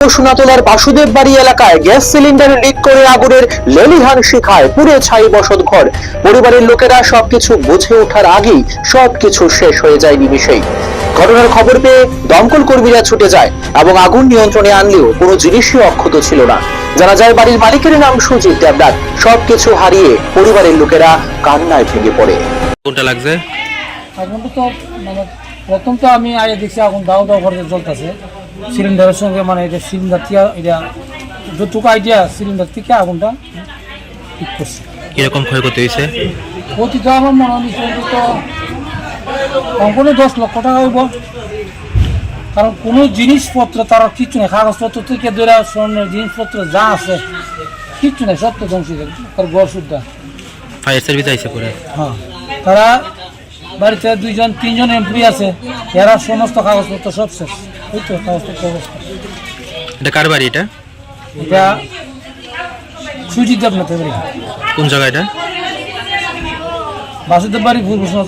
সোনাতলার বাসুদেব বাড়ি এলাকায় gas cylinder leak করে আগুনের লেলিহান শিখায় পুড়ে ছাই বসত ঘর। পরিবারের লোকেরা সবকিছু বুঝে ওঠার আগেই সবকিছু শেষ হয়ে যায় নিমিশেই ঘটনার খবর পেয়ে দমকল কর্মীরা ছুটে যায় এবং আগুন নিয়ন্ত্রণে আনলেও কোনো জিনিসই অক্ষত ছিল না। জানা যায় বাড়ির মালিকের নাম সুজিত দেবনাথ। সবকিছু হারিয়ে পরিবারের লোকেরা কান্নায় ভেঙে পড়ে। কোনটা লাগছে? আগুন তো মানে প্রথম তো আমি আগে দেখছি আগুন দাও দাও করে জ্বলতেছে। সিলিন্ডারের সঙ্গে মানে এটা সিলিন্ডার থেকে এটা যতটুকু আইডিয়া সিলিন্ডার থেকে আগুনটা ঠিক করছে। কীরকম ক্ষয়ক্ষতি হয়েছে? অতীত আমার মনে হচ্ছে অন্তত অঙ্কনে দশ লক্ষ টাকা হইব। কারণ কোনো জিনিসপত্র তার কিচ্ছু নেই। কাগজপত্র থেকে ধরে স্বর্ণের জিনিসপত্র যা আছে কিচ্ছু নেই তো ধ্বংস হয়ে তার গড় সুদ্ধা ফায়ার সার্ভিস আইসে পরে? হ্যাঁ। তারা বাড়িতে দুইজন তিনজন এমপ্লয়ি আছে। এরা সমস্ত কাগজপত্র সব শেষ। এই তো এটা কার বাড়ি এটা? এটা সুজিত দেবনাথের বাড়ি। কোন জায়গা এটা? বাসুদেব বাড়ি ভুল ঘোষণা